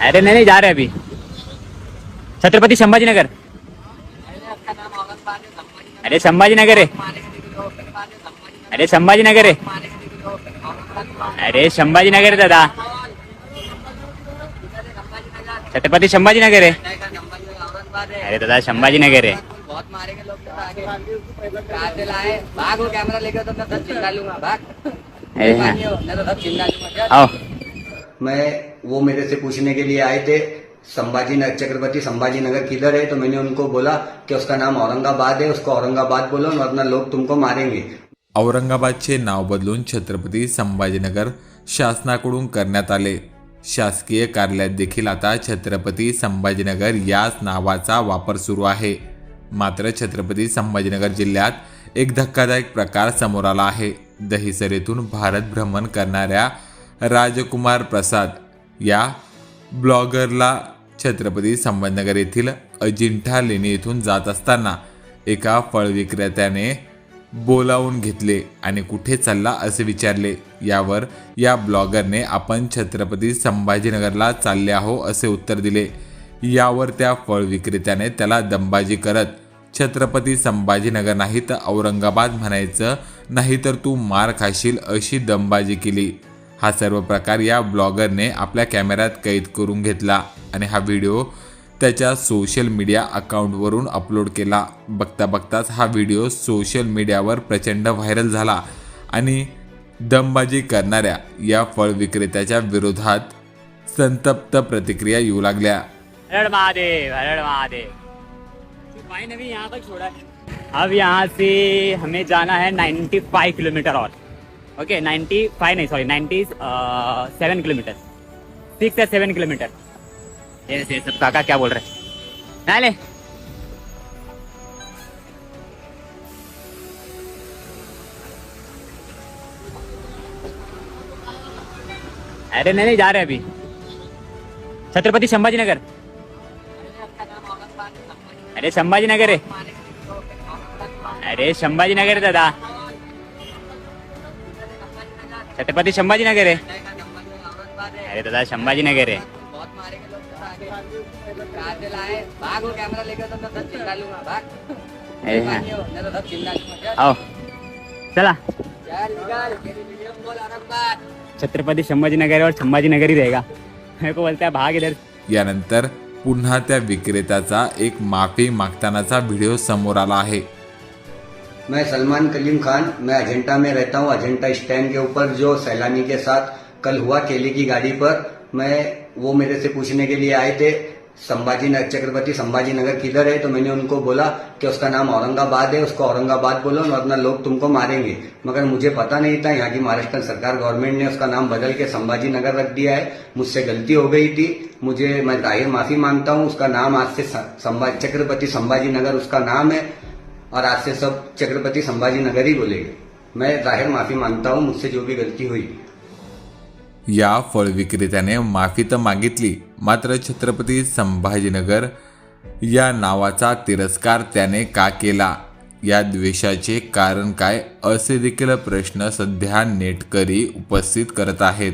अरे नहीं नहीं जा रहे अभी। छत्रपति संभाजी नगर अरे संभाजीनगर है। अरे संभाजीनगर है। अरे संभाजीनगर है दादा। छत्रपति संभाजीनगर है। अरे दादा संभाजी नगर है। बहुत मारेंगे लोग तो आगे कहाँ से लाए भाग। वो कैमरा लेकर तो मैं सब चिल्ला लूँगा भाग अरे हाँ। मानियो, मैं तो सब चिल्ला लूँगा मैं वो मेरे से पूछने के लिए आए थे। संभाजी नगर छत्रपति संभाजी नगर किधर है? तो मैंने उनको बोला कि उसका नाम औरंगाबाद है उसको औरंगाबाद बोलो वरना लोग तुमको मारेंगे। औरंगाबादचे नाव बदलून छत्रपती संभाजीनगर शासनाकडून करण्यात आले. शासकीय कार्यालयात देखील आता छत्रपती संभाजीनगर याच नावाचा वापर सुरू आहे. मात्र छत्रपती संभाजीनगर जिल्ह्यात एक धक्कादायक प्रकार समोर आला आहे. दहिसरेतून भारत भ्रमण करणाऱ्या राजकुमार प्रसाद या ब्लॉगरला छत्रपती संभाजीनगर येथील अजिंठा लेणी येथून जात असताना एका फळ विक्रेत्याने बोलावून घेतले आणि कुठे चालला असे विचारले. यावर या ब्लॉगरने आपण छत्रपती संभाजीनगरला चालले आहो असे उत्तर दिले. यावर त्या फळ विक्रेत्याने त्याला दंबाजी करत छत्रपती संभाजीनगर नाही तर औरंगाबाद म्हणायचं नाही तर तू मार खाशील अशी दंबाजी केली. हा सर्व प्रकार या ब्लॉगरने आपल्या कॅमेऱ्यात कैद करून घेतला आणि हा व्हिडिओ त्याच्या सोशल मीडिया अकाउंटवरून अपलोड केला. बघता बघताच हा व्हिडिओ सोशल मीडियावर प्रचंड व्हायरल झाला आणि दमबाजी करणाऱ्या या फळ विक्रेत्याच्या विरोधात संतप्त प्रतिक्रिया येऊ लागल्या. हरड़ महादेव हरड़ महादेव. भाई ने भी यहाँ तक छोड़ा है। अब यहाँ से हमें जाना है 95 किलोमीटर और। ओके 95 नहीं सॉरी 97 किलोमीटर सिक्स या सेवन किलोमीटर ये ये सब काका क्या बोल रहे हैं ले अरे नहीं नहीं, जा रहे अभी। छत्रपति संभाजीनगर। अरे संभाजीनगर है। अरे संभाजीनगर है, दादा। छत्रपती संभाजीनगर आहे. चिल्ला अरे दादा आओ. चला. छत्रपति संभाजीनगर और संभाजीनगर ही रहेगा. मेरे को बोलता है भाग इधर. यानंतर पुन्हा त्या विक्रेत्याचा एक माफी मागतानाचा व्हिडिओ समोर आला आहे. मैं सलमान कलीम खान, मैं अजंटा में रहता हूँ अजंटा स्टैंड के ऊपर जो सैलानी के साथ कल हुआ केली की गाड़ी पर, मैं वो मेरे से पूछने के लिए आए थे, संभाजी नगर छत्रपति संभाजी नगर किधर है? तो मैंने उनको बोला कि उसका नाम औरंगाबाद है, उसको औरंगाबाद बोलो वरना लोग तुमको मारेंगे। मगर मुझे पता नहीं था, यहाँ की महाराष्ट्र सरकार गवर्नमेंट ने उसका नाम बदल के संभाजी नगर रख दिया है। मुझसे गलती हो गई थी, मुझे, मैं ज़ाहिर माफ़ी माँगता हूँ, उसका नाम आज से संभा छत्रपति संभाजी नगर उसका नाम है। और आज से सब छत्रपति संभाजी नगर ही बोलेंगे मैं जाहिर माफी मांगता हूँ मुझसे जो भी गलती हुई। या फळ विक्रेत्याने माफी तर मागितली मात्र छत्रपती संभाजीनगर या नावाचा तिरस्कार त्याने का केला? या द्वेषाचे कारण काय? असे देखील प्रश्न सध्या नेटकरी उपस्थित करत आहेत.